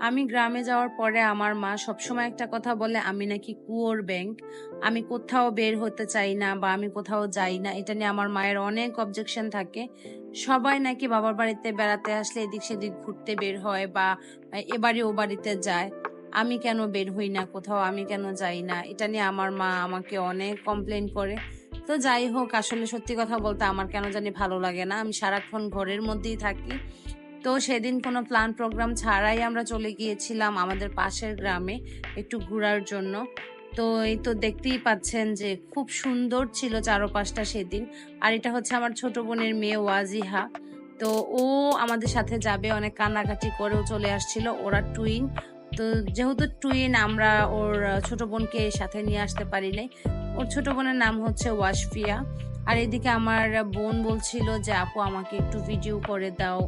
আমি গ্রামে যাওয়ার পরে আমার মা সবসময় একটা কথা বলে, আমি নাকি কুয়োর ব্যাংক, আমি কোথাও বের হতে চাই না বা আমি কোথাও যাই না। এটা নিয়ে আমার মায়ের অনেক অবজেকশন থাকে। সবাই নাকি বাবার বাড়িতে বেড়াতে আসলে এদিক সেদিক ঘুরতে বের হয় বা এবারে ও বাড়িতে যায়। আমি কেন বের হই না কোথাও? আমি কেন যাই না? এটা নিয়ে আমার মা আমাকে অনেক কমপ্লেন করে। তো যাই হোক, আসলে সত্যি কথা বলতে আমার কেন জানি ভালো লাগে না। আমি সারাক্ষণ ঘরের মধ্যেই থাকি। তো সেদিন কোনো প্ল্যান প্রোগ্রাম ছাড়াই আমরা চলে গিয়েছিলাম আমাদের পাশের গ্রামে একটু ঘোরার জন্য। তো এই তো দেখতেই পাচ্ছেন যে খুব সুন্দর ছিল চারপাশটা সেদিন। আর এটা হচ্ছে আমার ছোট বোনের মেয়ে ওয়াজিহা। তো ও আমাদের সাথে যাবে, অনেক কান্নাকাটি করেও চলে আসছিল, ওরা টুইন তো যেহেতু টুইন আমরা ওর ছোট বোনকে সাথে নিয়ে আসতে পারি নাই। ওর ছোট বোনের নাম হচ্ছে ওয়াশফিয়া। আর এদিকে আমার বোন বলছিল যে, আপু, আমাকে একটু ভিডিও করে দাও।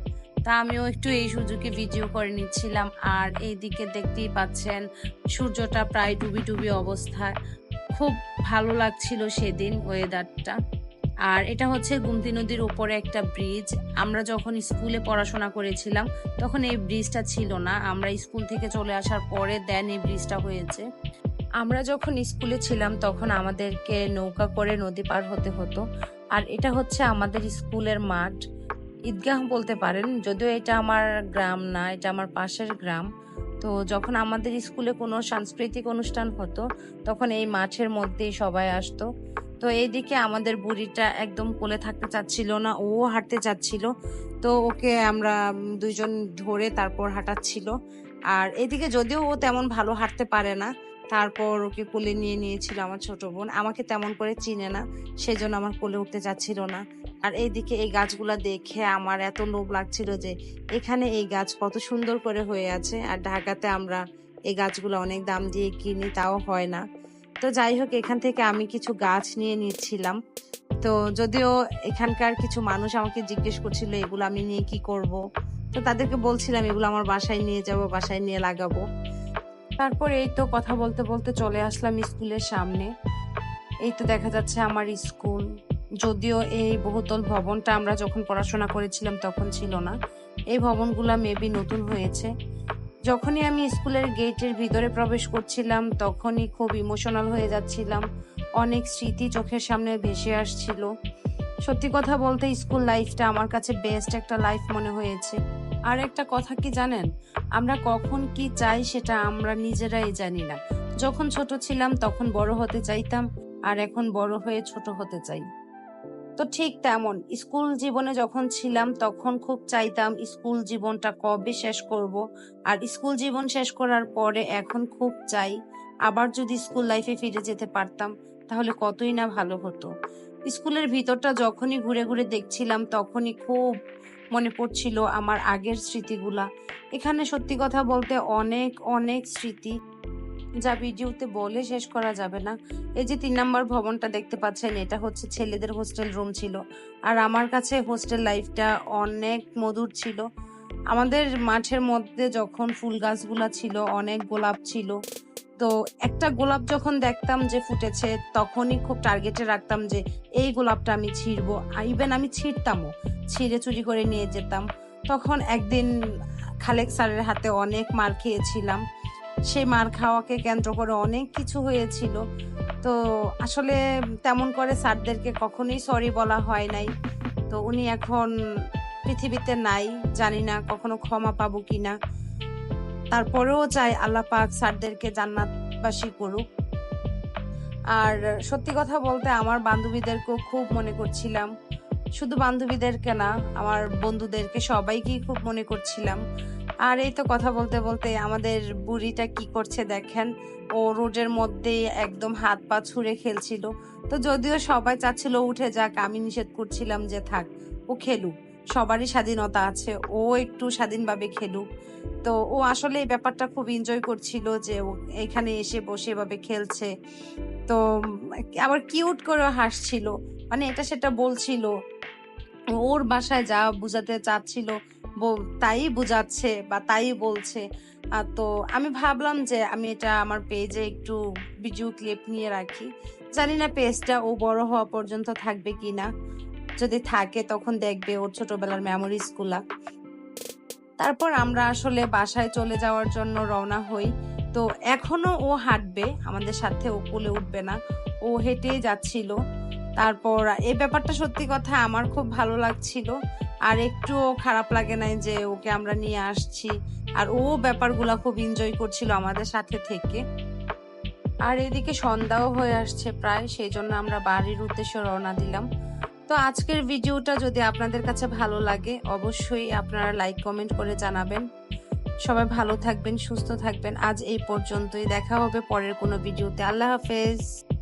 তা আমিও একটু এই সুযোগে ভিডিও করে নিচ্ছিলাম। আর এইদিকে দেখতেই পাচ্ছেন, সূর্যটা প্রায় ডুবি ডুবি অবস্থায়। খুব ভালো লাগছিল সেদিন ওয়েদারটা আর এটা হচ্ছে গুমতি নদীর উপরে একটা ব্রিজ আমরা যখন স্কুলে পড়াশোনা করেছিলাম, তখন এই ব্রিজটা ছিল না। আমরা স্কুল থেকে চলে আসার পরে দেন এই ব্রিজটা হয়েছে। আমরা যখন স্কুলে ছিলাম, তখন আমাদেরকে নৌকা করে নদী পার হতে হতো। আর এটা হচ্ছে আমাদের স্কুলের মাঠ। ঈদগাহ বলতে পারেন, যদিও এটা আমার গ্রাম না, এটা আমার পাশের গ্রাম। তো যখন আমাদের স্কুলে কোনো সাংস্কৃতিক অনুষ্ঠান হতো, তখন এই মাঠের মধ্যেই সবাই আসতো। তো এইদিকে আমাদের বুড়িটা একদম কোলে থাকতে চাচ্ছিল না, ও হাঁটতে চাচ্ছিল। তো ওকে আমরা দুইজন ধরে তারপর হাঁটাচ্ছিল। আর এদিকে যদিও ও তেমন ভালো হাঁটতে পারে না, তারপর ওকে কোলে নিয়ে নিয়েছিল আমার ছোট বোন। আমাকে তেমন করে চিনে না, সেজন্য আমার কোলে উঠতে চাচ্ছিল না। আর এইদিকে এই গাছগুলা দেখে আমার এত লোভ লাগছিল যে এখানে এই গাছ কত সুন্দর করে হয়ে আছে আর ঢাকাতে আমরা এই গাছগুলো অনেক দাম দিয়ে কিনি, তাও হয় না। তো যাই হোক, এখান থেকে আমি কিছু গাছ নিয়ে নিচ্ছিলাম। তো যদিও এখানকার কিছু মানুষ আমাকে জিজ্ঞেস করছিল, এগুলো আমি নিয়ে কি করব? তো তাদেরকে বলছিলাম, এগুলো আমার বাসায় নিয়ে যাব, বাসায় নিয়ে লাগাবো। তারপর এই তো কথা বলতে বলতে চলে আসলাম স্কুলের সামনে। এই তো দেখা যাচ্ছে আমার স্কুল। যদিও এই বহুতল ভবনটা আমরা যখন পড়াশোনা করেছিলাম তখন ছিল না। এই ভবনগুলো মেবি নতুন হয়েছে। যখনই আমি স্কুলের গেটের ভিতরে প্রবেশ করছিলাম, তখনই খুব ইমোশনাল হয়ে যাচ্ছিলাম। অনেক স্মৃতি চোখের সামনে ভেসে আসছিল। সত্যি কথা বলতে স্কুল লাইফটা আমার কাছে বেস্ট একটা লাইফ মনে হয়েছে। আর একটা কথা কি জানেন? আমরা কখন কি চাই সেটা আমরা নিজেরাই জানি না। যখন ছোট ছিলাম তখন বড় হতে চাইতাম, আর এখন বড় হয়ে ছোট হতে চাই। তো ঠিক তেমন। স্কুল জীবনে যখন ছিলাম, তখন খুব চাইতাম স্কুল জীবনটা কবে শেষ করব। আর স্কুল জীবন শেষ করার পরে এখন খুব চাই, আবার যদি স্কুল লাইফে ফিরে যেতে পারতাম, তাহলে কতই না ভালো হতো। স্কুলের ভিতরটা যখনই ঘুরে ঘুরে দেখছিলাম, তখনই খুব মনে পড়ছিল আমার আগের স্মৃতিগুলা। এখানে সত্যি কথা বলতে অনেক অনেক স্মৃতি যা ভিডিওতে বলে শেষ করা যাবে না। এই যে তিন নম্বর ভবনটা দেখতে পাচ্ছেন, এটা হচ্ছে ছেলেদের হোস্টেল রুম ছিল। আর আমার কাছে হোস্টেল লাইফটা অনেক মধুর ছিল। আমাদের মাঠের মধ্যে যখন ফুল গাছগুলা ছিল, অনেক গোলাপ ছিল। তো একটা গোলাপ যখন দেখতাম যে ফুটেছে, তখনই খুব টার্গেটে রাখতাম যে এই গোলাপটা আমি ছিঁড়বো। ইভেন আমি ছিঁড়তামও, ছিঁড়ে চুরি করে নিয়ে যেতাম। তখন একদিন খালেক স্যারের হাতে অনেক মার খেয়েছিলাম। সেই মার খাওয়াকে কেন্দ্র করে অনেক কিছু হয়েছিল। তো আসলে তেমন করে স্যারদেরকে কখনোই সরি বলা হয় নাই। তো উনি এখন পৃথিবীতে নাই, জানি না কখনো ক্ষমা পাবো কি না তারপরেও চাই আল্লাহ পাক স্যারদেরকে জান্নাতবাসী করুক। আর সত্যি কথা বলতে আমার বান্ধবীদেরকেও খুব মনে করছিলাম। শুধু বান্ধবীদেরকে না, আমার বন্ধুদেরকে সবাইকেই খুব মনে করছিলাম। আর এই তো কথা বলতে বলতে আমাদের বুড়িটা কি করছে দেখেন? ও রোডের মধ্যে একদম হাত পা ছুঁড়ে খেলছিল। তো যদিও সবাই চাচ্ছিল উঠে যাক, আমি নিষেধ করছিলাম যে থাক, ও খেলুক। সবারই স্বাধীনতা আছে, ও একটু স্বাধীনভাবে খেলুক। তো ও আসলে এই ব্যাপারটা খুব এনজয় করছিল যে ও এখানে এসে বসে এভাবে খেলছে। তো আবার কিউট করে হাসছিল। মানে এটা সেটা বলছিল। ওর বাসায় যা বুঝাতে চাচ্ছিল তাই বুঝাচ্ছে বা তাই বলছে। তো আমি ভাবলাম যে আমি এটা আমার পেজে একটু ভিডিও ক্লিপ নিয়ে রাখি। জানি না পেজটা ও বড় হওয়া পর্যন্ত থাকবে কি না যদি থাকে তখন দেখবে ওর ছোটবেলার মেমোরিজগুলা। তারপর আমরা আসলে বাসায় চলে যাওয়ার জন্য রওনা হই। তো এখনও ও হাঁটবে, আমাদের সাথে ও কোলে উঠবে না। ও হেঁটেই যাচ্ছিল। তারপর এই ব্যাপারটা সত্যি কথা আমার খুব ভালো লাগছিল। আর একটুও খারাপ লাগে নাই যে ওকে আমরা নিয়ে আসছি। আর ও ব্যাপারগুলো খুব এনজয় করছিল আমাদের সাথে থেকে। আর এদিকে সন্ধ্যাও হয়ে আসছে প্রায়, সেই জন্য আমরা বাড়ির উদ্দেশ্যে রওনা দিলাম। তো আজকের ভিডিওটা যদি আপনাদের কাছে ভালো লাগে, অবশ্যই আপনারা লাইক কমেন্ট করে জানাবেন। সবাই ভালো থাকবেন, সুস্থ থাকবেন। আজ এই পর্যন্তই। দেখা হবে পরের কোনো ভিডিওতে। আল্লাহ হাফেজ।